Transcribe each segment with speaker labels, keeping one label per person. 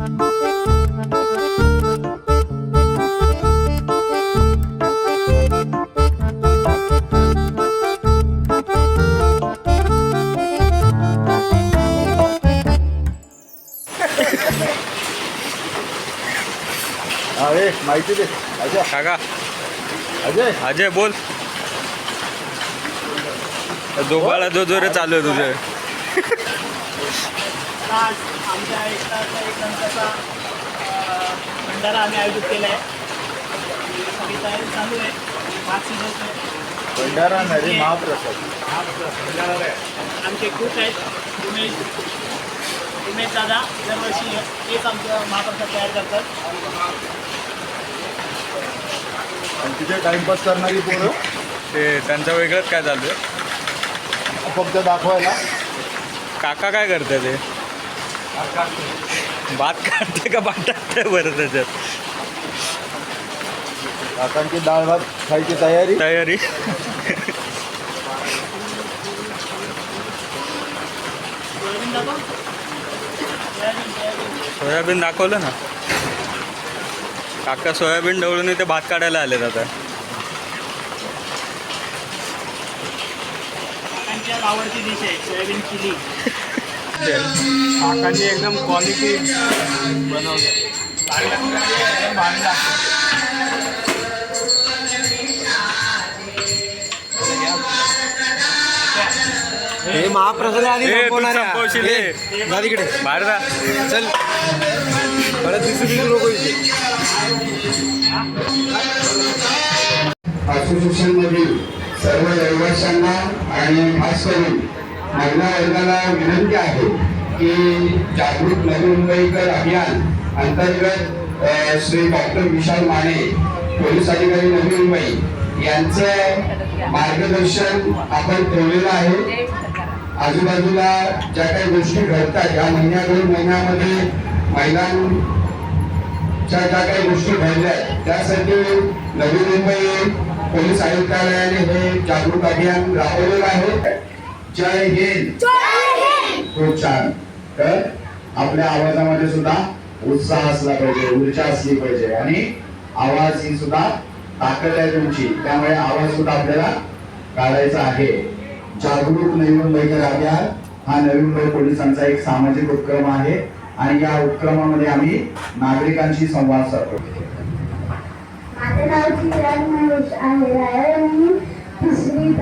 Speaker 1: अरे माहिती दे. अजय
Speaker 2: काका.
Speaker 1: अजय
Speaker 2: अजय बोल. दोघाला जो जोरे चालू आहे तुझे.
Speaker 3: आमच्या एकटाचा एक नंतरचा भंडारा आम्ही आयोजित केला आहे सगळी तयारी चालू आहे. भात शिजवतोय
Speaker 1: भंडारा नदी महाप्रसाद.
Speaker 3: आमचे खूप आहेत. उमेश उमेश दादा दरवर्षी तेच आमचं महाप्रसाद तयार करतात.
Speaker 1: आणि तिथे टाइमपास करणारी पोरं?
Speaker 2: ते त्यांचं वेगळंच काय चालू आहे?
Speaker 1: फक्त दाखवायला?
Speaker 2: काका काय करते ते? भात काढते का भात टाकते? बरं त्याच्यात.
Speaker 1: काकांची डाळ भात खायची तयारी?
Speaker 2: तयारी.
Speaker 3: सोयाबीन दाखव सोयाबीन सोयाबीन
Speaker 2: सोयाबीन दाखवलं ना? काका सोयाबीन ढवळून इथे भात काढायला आलेत आता.
Speaker 3: आवडती डिश आहे सोयाबीन चिली.
Speaker 1: काकांनी एकदम क्वालिटी बनवलं. भारी लागतं.
Speaker 4: हे महाप्रसाद आधी जा तिकडे.
Speaker 2: बाहेर जा.
Speaker 4: चल. परत दिसू दिसू नको इथे
Speaker 5: असोसिएशनमधील सर्व रहिवाशांना आणि खास करून महिला वर्गाला विनंती आहे की जागृत नवी मुंबईकर अभियान अंतर्गत श्री डॉक्टर विशाल माने पोलीस अधिकारी नवी मुंबई यांचं मार्गदर्शन आपण ठेवलेलं आहे. आजूबाजूला ज्या काही गोष्टी घडतात या महिन्या दोन महिन्यामध्ये महिलांच्या ज्या काही गोष्टी घडल्या त्यासाठी नवी मुंबई पोलीस आयुक्तालयाने हे जागरूक अभियान राबवलेलं आहे. जय हिंद. खूप छान. तर आपल्या आवाजामध्ये सुद्धा उत्साह असला पाहिजे ऊर्जा असली पाहिजे. आणि आवाज ही सुद्धा ताकद आहे तुमची. त्यामुळे आवाज सुद्धा आपल्याला काढायचा आहे. जागरूक नवी मुंबईकर अभियान हा नवी मुंबई पोलिसांचा एक सामाजिक उपक्रम आहे. आणि या उपक्रमामध्ये आम्ही नागरिकांशी संवाद साधतो.
Speaker 6: माझं नाव चिराग महेश आहे. तिसरी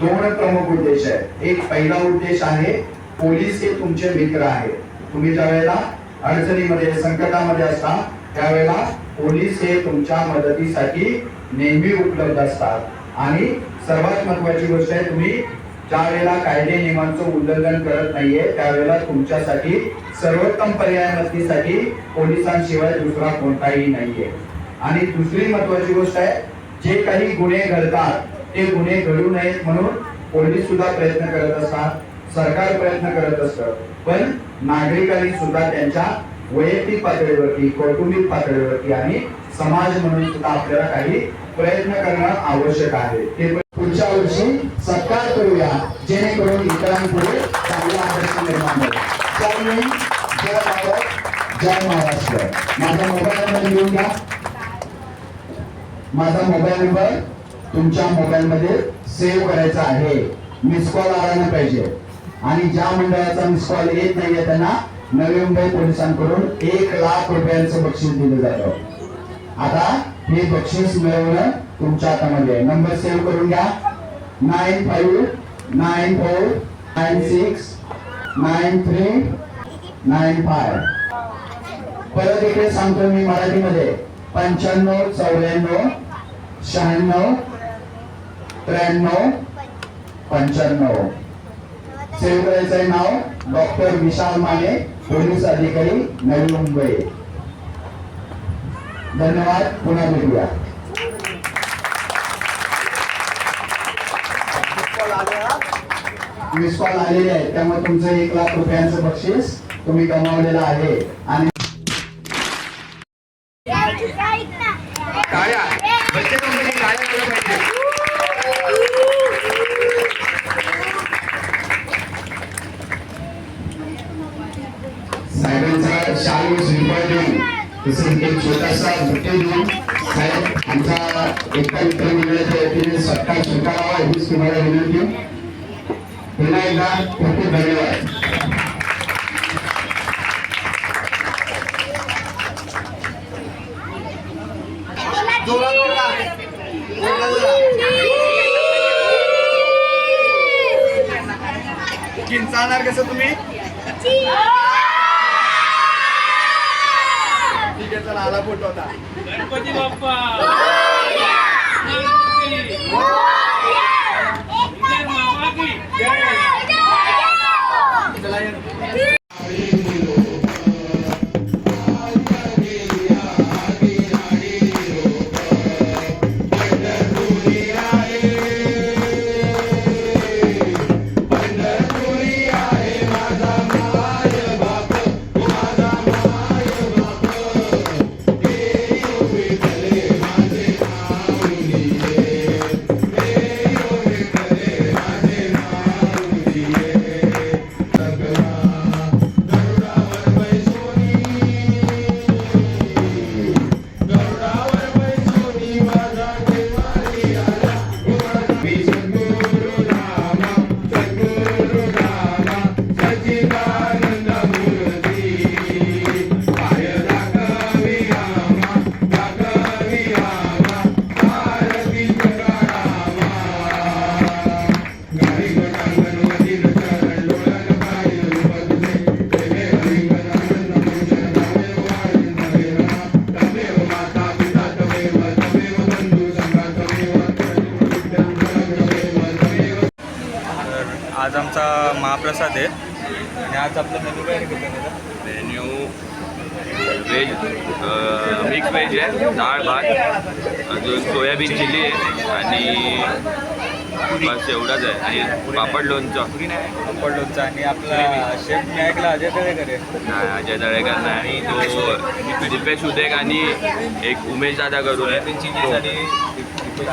Speaker 5: दोन प्रमुख उद्देश आहेत. एक पहिला उद्देश आहे पोलीस हे तुमचे मित्र आहे तुम्ही ज्या वेळेला अडचणीमध्ये संकटामध्ये असता त्यावेळेला पोलीस हे तुमच्या मदतीसाठी नेहमी उपलब्ध असतात. आणि सर्वात महत्वाची गोष्ट आहे तुम्ही ज्या वेळेला कायदे नियमांचं उल्लंघन करत नाहीये त्यावेळेला तुमच्यासाठी सर्वोत्तम पर्याय मदतीसाठी पोलिसांशिवाय दुसरा कोणताही नाहीये. आणि दुसरी महत्वाची गोष्ट आहे जे काही गुन्हे घडतात ते गुन्हे घडू नयेत म्हणून पोलीस सुद्धा प्रयत्न करत असतात सरकार प्रयत्न करत असतं. पण नागरिकांनी सुद्धा त्यांच्या वैयक्तिक पातळीवरती कौटुंबिक पातळीवरती आणि समाज म्हणून सुद्धा आपल्याला काही प्रयत्न करणं आवश्यक आहे. ते पुढच्या वर्षी सत्कार करूया जेणेकरून इतरांपुढे चांगला आदर्श निर्माण होईल. जय भारत जय महाराष्ट्र. माझा मोबाईल नंबर घेऊन घ्या. माझा मोबाईल नंबर तुमच्या मोबाईलमध्ये सेव्ह करायचा आहे. मिस कॉल आला नाही पाहिजे. आणि ज्या मंडळाचा मिस कॉल येत नाहीये त्यांना नवी मुंबई पोलिसांकडून एक लाख रुपयांचं बक्षीस दिलं जातं. आता हे बक्षीस मिळवणं तुमच्या हातामध्ये आहे. नंबर सेव्ह करून घ्या. Nine five nine four nine six nine three nine five परत इकडे सांगतो मी मराठीमध्ये. पंच्याण्णव चौऱ्याण्णव शहाण्णव त्र्याण्णव पंच्याण्णव. सेव्ह करायचं नाव डॉक्टर विशाल माने पोलीस अधिकारी नवी मुंबई. धन्यवाद पुन्हा भेटूया. मिस कॉल आलेले आहेत त्यामुळे तुमचं एक लाख रुपयांचं बक्षीस तुम्ही कमावलेलं आहे. आणि
Speaker 4: किंचाळणार कसं तुम्ही ठीक आहे चला आला फोटो आता
Speaker 3: गणपती बाप्पा मामा
Speaker 2: आज आपलं मेनू काय आहे?
Speaker 7: मेन्यू व्हेज मिक्स व्हेज आहे डाळ भात अजून सोयाबीन चिली आहे आणि बस एवढंच आहे. आणि पापड लोणचं.
Speaker 2: पापड लोणचं आणि आपला शेफ मी ऐकला अजय तळेकर
Speaker 7: नाही अजय तळेकर नाही. आणि तो दिपेश उदेक आणि एक उमेश दादा करून. आहे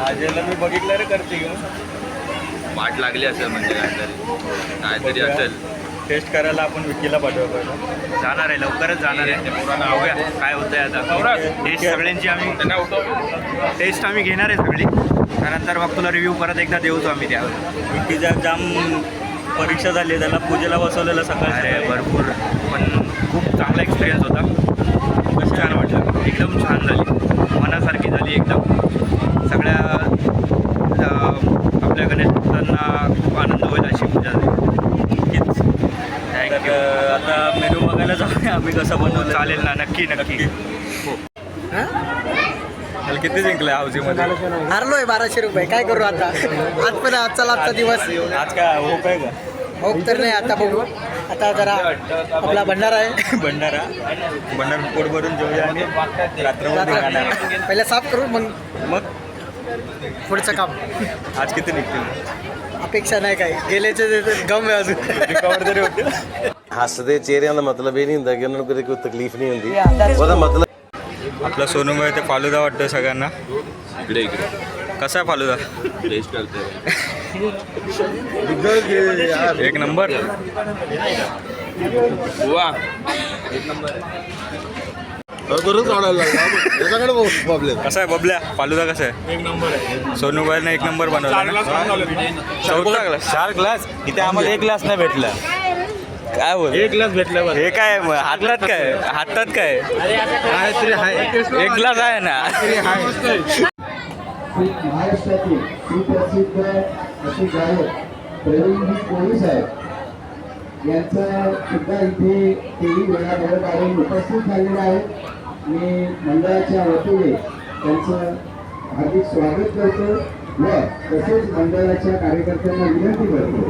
Speaker 2: अजयला मी बघितलं रे करते घेऊन.
Speaker 7: वाट लागली असेल म्हणजे काहीतरी. काहीतरी असेल.
Speaker 2: टेस्ट करायला आपण विकीला पाठवा पाहिजे
Speaker 8: जाणार आहे लवकरच जाणार आहे. पोरांना काय होतंय आता? टेस्ट सगळ्यांची आम्ही टेस्ट आम्ही घेणार आहे सगळी. त्यानंतर मग तुला रिव्ह्यू परत एकदा देऊच आम्ही त्यावर.
Speaker 2: विकीच्या जाम परीक्षा झाली त्याला पूजेला बसवलेलं सकाळी
Speaker 8: अरे. भरपूर. पण खूप चांगला एक्सपिरियन्स होता. खूप छान वाटलं. एकदम छान झाली. मनासारखी झाली एकदम. सगळ्या आपल्या गणेश भक्तांना खूप आनंद होईल अशी पूजा झाली नक्कीच
Speaker 2: तर
Speaker 8: थँक्यू
Speaker 2: आता मेनू बघायला जाऊया आम्ही कसं बनवलं?
Speaker 8: चालेल ना नक्की नक्की.
Speaker 2: त्याला किती जिंकलं हाऊसिंगमध्ये
Speaker 9: हारलोय बाराशे रुपये. काय करू आता? आज पण आजचा लाभचा दिवस.
Speaker 2: आज काय होप आहे का?
Speaker 9: होप तर नाही आता बघू. आता जरा आपला भंडारा आहे.
Speaker 2: भंडारा? भंडारा पोट भरून जेवूया आणि रात्रभर निघाणार.
Speaker 9: पहिला साफ करू मग
Speaker 2: मग?
Speaker 9: पुढचं काम.
Speaker 2: आज किती निघतील?
Speaker 9: अपेक्षा नाही काय गेल्याचे जे- जे गम आहे अजून
Speaker 2: रिकवर तरी होते
Speaker 10: ਹੱਸਦੇ ਚਿਹਰਿਆਂ ਦਾ ਮਤਲਬ ਇਹ ਨਹੀਂ ਹੁੰਦਾ ਕਿ ਉਹਨਾਂ ਨੂੰ ਕਦੇ ਕੋਈ ਤਕਲੀਫ ਨਹੀਂ ਹੁੰਦੀ ਉਹਦਾ ਮਤਲਬ
Speaker 2: आपला सोनूभाई ते फालुदा वाटतं सगळ्यांना
Speaker 7: इकडे इकडे
Speaker 2: कसा आहे फालुदा
Speaker 7: टेस्ट करते
Speaker 2: एक नंबर
Speaker 7: वा
Speaker 4: बरोबर काढायला लागला. याच्याकडे प्रॉब्लेम
Speaker 2: कसा आहे बबल्या? फालुदा कसा आहे? एक नंबर सोनूभाईने एक नंबर बनवला ना? चौथा ग्लास
Speaker 8: चार ग्लास इथे आम्हाला एक ग्लास नाही भेटला.
Speaker 2: काय बोल? एक ग्लास भेटला हे काय मग हातात काय? हातात काय? एक ग्लास आहे ना.
Speaker 5: महाराष्ट्रातील सुप्रसिद्ध अशी गायक प्रवीण पोलीस आहेत यांचं सुद्धा इथे तेही वेळाभर काढून उपस्थित झालेले आहे. मी मंडळाच्या वतीने त्यांचं हार्दिक स्वागत करतो व तसेच मंडळाच्या कार्यकर्त्यांना विनंती करतो.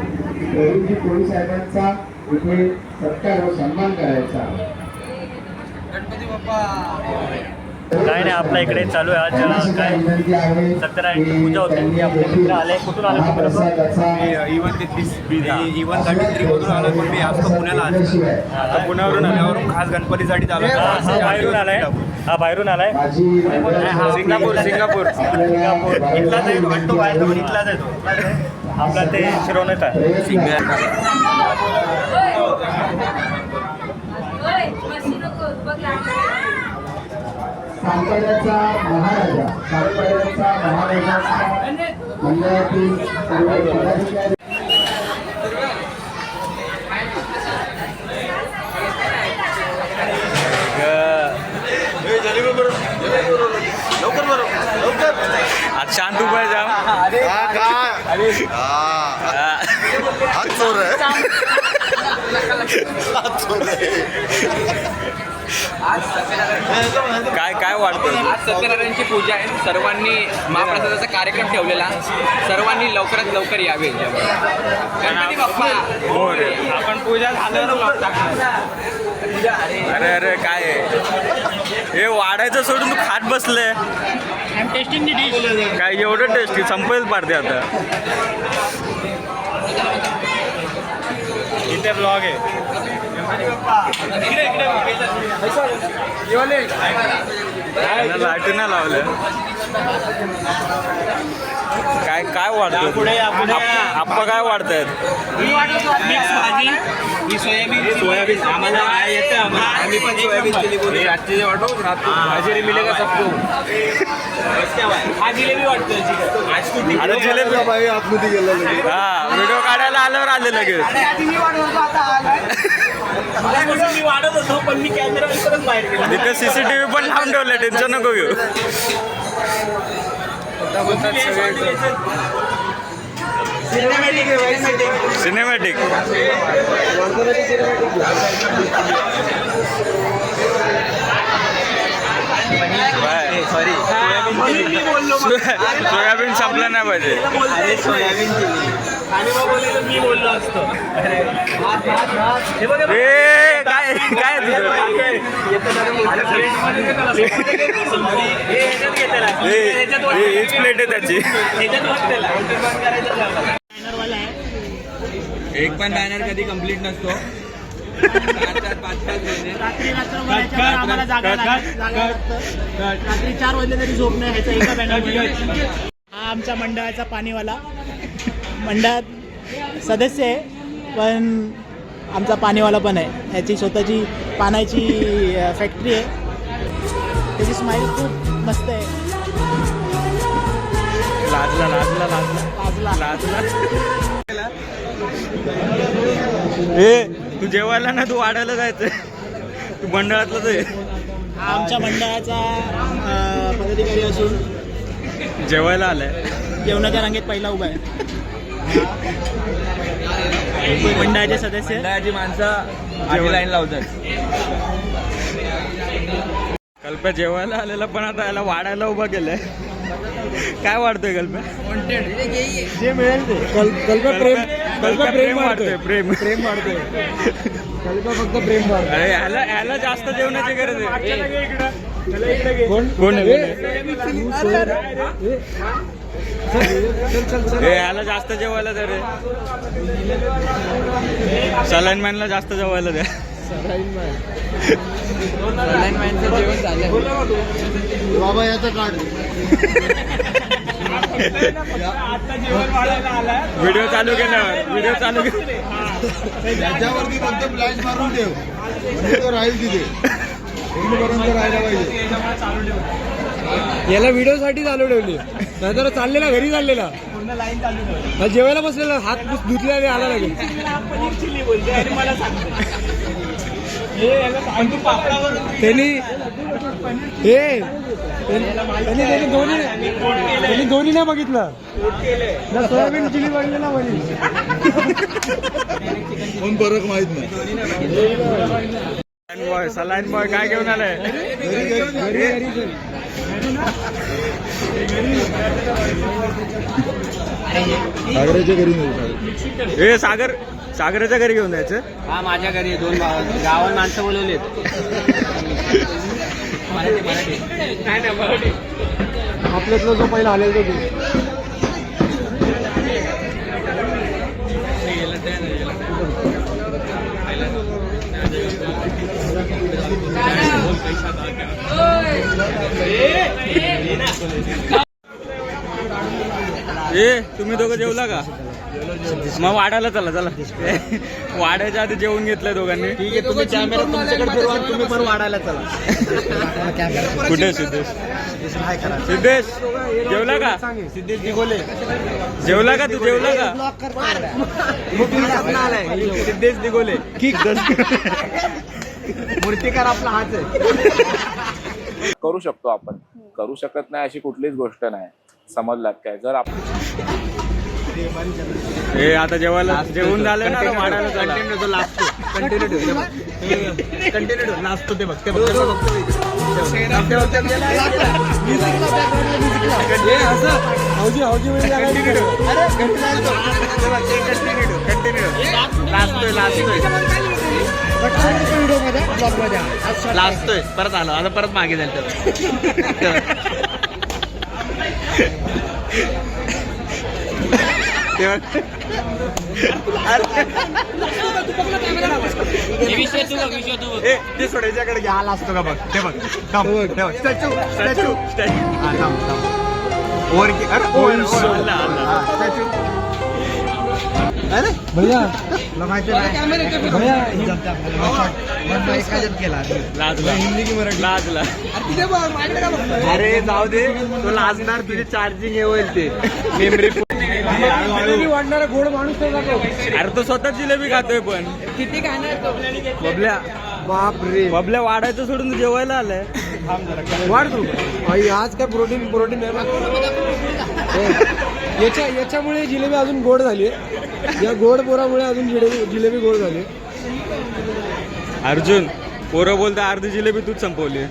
Speaker 5: प्रवीणजी कोळी साहेबांचा इथे सत्कार व सन्मान करायचा
Speaker 3: काय नाही आपल्या इकडे चालू आहे आज काय? सत्यनारायणची पूजा होते. ती आपले मित्र आले. कुठून आले
Speaker 8: इवन तेहतीस इवन थर्टी थ्री मधून आलो पण मी आज पुण्याला आलो आता पुण्यावरून आल्यावरून खास गणपतीसाठी चालू
Speaker 3: हा बाहेरून आलाय. हा बाहेरून आलाय.
Speaker 8: Singapore Singapore.
Speaker 3: सिंगापूर. इथलाच आहे वाटतो बाहेर इथलाच आहे तो. आपला ते शिरवण्यात आहे
Speaker 5: सांगपाड्याचा महाराजा सांगपाड्याचा महाराजाचा मंडळातील सर्व पदाधिकारी
Speaker 2: आज शांत उभा जाम
Speaker 1: हात चोर आहे. हात चोर आहे.
Speaker 2: काय काय वाटतं?
Speaker 11: आज सत्यनारायणची पूजा आहे. सर्वांनी महाप्रसादाचा कार्यक्रम ठेवलेला. सर्वांनी लवकरात लवकर यावे गणपती बाप्पा.
Speaker 2: हो रे
Speaker 11: आपण पूजा झाल्यावर.
Speaker 2: अरे अरे काय? आहे? हे वाढायचं सोडून तू खात बसले.
Speaker 3: टेस्टिंग
Speaker 2: काय एवढं टेस्टी संपेल पाडते आता.
Speaker 3: इथे ब्लॉग आहे.
Speaker 2: लाईटी नाही लावलं. काय काय वाढतं
Speaker 3: पुढे.
Speaker 2: आप्पा काय वाढतायत?
Speaker 3: मिक्स भाजी ही सोयाबीन. सोयाबीन. आम्हाला येतं? आम्हाला आम्ही पण सोयाबीन चिली बोलू
Speaker 8: रात्री जे वाटो हाजिरी मिलेगा सबको?
Speaker 3: हा जिलेबी वाटतो आज कुठे
Speaker 2: अरे जिलेबी
Speaker 1: बाई आतमध्ये गेला लगेच.
Speaker 2: हा व्हिडिओ काढायला आल्यावर आले लगेच.
Speaker 3: मी वाढत होतो पण मी कॅमेरा इकडच बाहेर गेला.
Speaker 2: तिथे सीसीटीव्ही पण लावून ठेवले टेन्शन नको घेऊ. सिनेमॅटिक
Speaker 3: सॉरी
Speaker 2: सोयाबीन संपलं नाही पाहिजे.
Speaker 3: अरे सोयाबीन मी बोललो असतो हे
Speaker 2: काय काय हीच प्लेट आहे त्याची.
Speaker 11: एक पण बॅनर कधी कंप्लीट नसतो.
Speaker 3: रात्री रात्र आम्हाला जागा लागत- जागा लागतं. रात्री चार वाजले तरी झोप नाही ह्याचा एका बॅनर हा आमच्या मंडळाचा पाणीवाला मंडळात सदस्य आहे पण आमचा पाणीवाला पण आहे. ह्याची स्वतःची पाण्याची फॅक्टरी आहे. त्याची स्माईल खूप मस्त आहे.
Speaker 2: लाजला लाजला लाजला.
Speaker 3: लाजला.
Speaker 2: लाजला. ए तू जेवायला ना तू वाढायला जायचं तू मंडळातलंच आहे.
Speaker 3: हा आमच्या मंडळाचा पदाधिकारी असून
Speaker 2: जेवायला आलाय.
Speaker 3: जेवणाच्या रांगेत पहिला उभा आहे. मंडळाचे सदस्य.
Speaker 11: मंडळाची माणसं आधी लाईन लावतात
Speaker 2: कल्प्या जेवायला आलेला पण आता याला वाढायला उभा केलंय. काय वाढतोय कल्प्या
Speaker 3: जे मिळेल ते.
Speaker 2: कल्प्या प्रेम. कल्प्या प्रेम वाढतोय. प्रेम.
Speaker 3: प्रेम वाढतोय. फक्त प्रेम वाढतोय.
Speaker 2: अरे ह्याला ह्याला जास्त जेवणाची गरज आहे. कोण? हे ह्याला जास्त जेवायला दे रे. सलाईन मॅनला जास्त जेवायला द्या
Speaker 11: जेवण झालं
Speaker 1: बाबा याचं काढ.
Speaker 2: व्हिडिओ चालू केल्यावर व्हिडिओ चालू के
Speaker 1: त्याच्यावरती फक्त ब्लाइंड मारून ठेव. म्हणजे तो राहील तिथे. पर्यंत राहायला पाहिजे.
Speaker 4: याला व्हिडिओ साठी चालू ठेवली. नाहीतर चाललेला घरी चाललेला. जेवायला बसलेला हात धुतले आणि आला लागेल
Speaker 3: हे
Speaker 4: त्यांनी हे त्यांनी त्यांनी दोन्ही त्यांनी दोन्ही नाही बघितलं. ना सोयाबीन चिली बघितलं ना वली
Speaker 1: पण फरक माहीत नाही.
Speaker 2: बॉय सलाईन बॉय काय घेऊन आलाय?
Speaker 1: सागराच्या घरी
Speaker 2: हे सागर. सागराच्या घरी घेऊन जायचं?
Speaker 11: हा माझ्या घरी दोन गावात माणसं बोलवलीत.
Speaker 4: आपल्यातला जो पहिला आलेला तो
Speaker 2: ए तुम्ही दोघं जेवला का? मग वाढायला चला चला. वाढायच्या आधी जेवून घेतलंय दोघांनी.
Speaker 12: ठीक आहे तुम्ही कॅमेरा तुमच्याकडे फिरवा तुम्ही पण वाढायला चला.
Speaker 2: कुठे सिद्धेश? सिद्धेश? जेवला का?
Speaker 12: सिद्धेश दिगोले
Speaker 2: जेवला का तू? जेवला का?
Speaker 12: सिद्धेश दिगोले मूर्तिकार आपला हाच आहे.
Speaker 13: करू शकतो आपण. करू शकत नाही अशी कुठलीच गोष्ट नाही. समजलात काय? जर आपण
Speaker 2: हे आता जेवायला जेवून झालं ना चला
Speaker 12: कंटिन्यू तो लाजतो कंटिन्यू ठेव कंटिन्यू ठेव लाजतो ते बघ. ते बघ ते बघ.
Speaker 4: असं हौजी?
Speaker 12: लाजतोय परत आलो. आता परत मागे जाईल त्याला ते बघ. ए, ते सोड याच्याकडे घ्या आला असतो का बघ? ते बघ स्टॅच्यू स्टॅच्यू हा की- अरे. हा,
Speaker 4: भैया.
Speaker 2: मराठी? लाजला
Speaker 12: अरे जाऊ दे. तो लाजणार तुझी चार्जिंग हे होईल ते. मेमरी
Speaker 4: जिलेबी वाढणारा गोड माणूस
Speaker 2: अरे तो स्वतः जिलेबी खातोय पण.
Speaker 11: किती खाणार
Speaker 2: बबल्या.
Speaker 4: बाप रे
Speaker 2: बबल्या वाढायचं सोडून तू जेवायला आलाय.
Speaker 4: वाढ तू. आई आज काय प्रोटीन प्रोटीन याच्या याच्यामुळे जिलेबी अजून गोड झाली या गोड पोरामुळे अजून जिलेबी जिलेबी गोड झाली
Speaker 2: अर्जुन पोरं बोलता अर्धी जिलेबी तूच संपवली.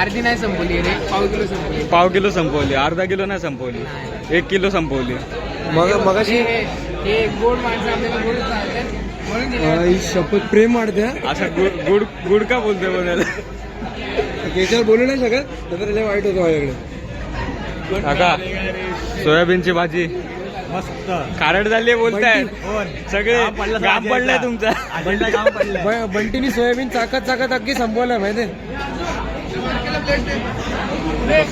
Speaker 11: अर्धी नाही संपली रे पाव किलो संपली
Speaker 2: पाव किलो संपवली अर्धा किलो नाही संपवली. एक किलो संपवली.
Speaker 4: मग मगाशी
Speaker 11: हे दिले.
Speaker 4: आई शपथ प्रेम वाढते हा.
Speaker 2: असं गुड गुड गुड का बोलतोय बोलायला.
Speaker 4: याच्यावर बोलू नाही शकत तर लय वाईट होतं माझ्याकडे.
Speaker 2: काका सोयाबीनची भाजी.
Speaker 12: मस्त.
Speaker 2: खारट झाली बोलताय. सगळे घाम पडलाय तुमचा.
Speaker 4: बंटीनी सोयाबीन चाकत चाकत अगदी संपवलं माहिती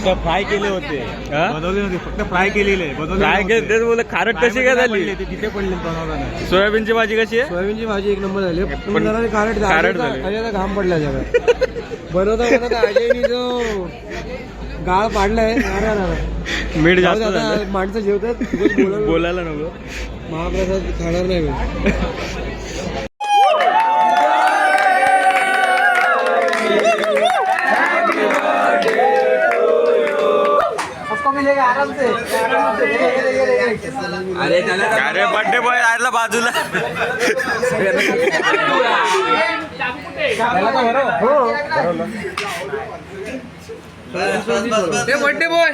Speaker 12: फक्त फ्राय केले होते? बनवले नव्हते फक्त फ्राय केलेले
Speaker 2: काय
Speaker 12: नव्हते.
Speaker 2: तेच बोल खारट कशी काय झाली
Speaker 12: तिथे पडले बनवताना
Speaker 2: सोयाबीनची भाजी कशी आहे
Speaker 4: सोयाबीनची भाजी एक नंबर झाली पण खारट.
Speaker 2: खारट झाली.
Speaker 4: घाम पडला सगळं बनवता बनवता अजयनी जो गाळ पाडलाय.
Speaker 2: मीठ जास्त
Speaker 4: माणसं जेवतात बोलायला
Speaker 2: नको
Speaker 4: महाप्रसाद खाणार नाही मी
Speaker 2: अरे बर्थडे बॉय आला बाजूला.
Speaker 11: ते बर्थडे बॉय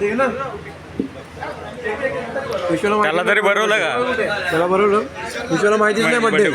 Speaker 4: विश्वाला
Speaker 2: त्याला तरी भरवलं का?
Speaker 4: त्याला बरोबर विश्वाला माहितीच नाही बड्डे?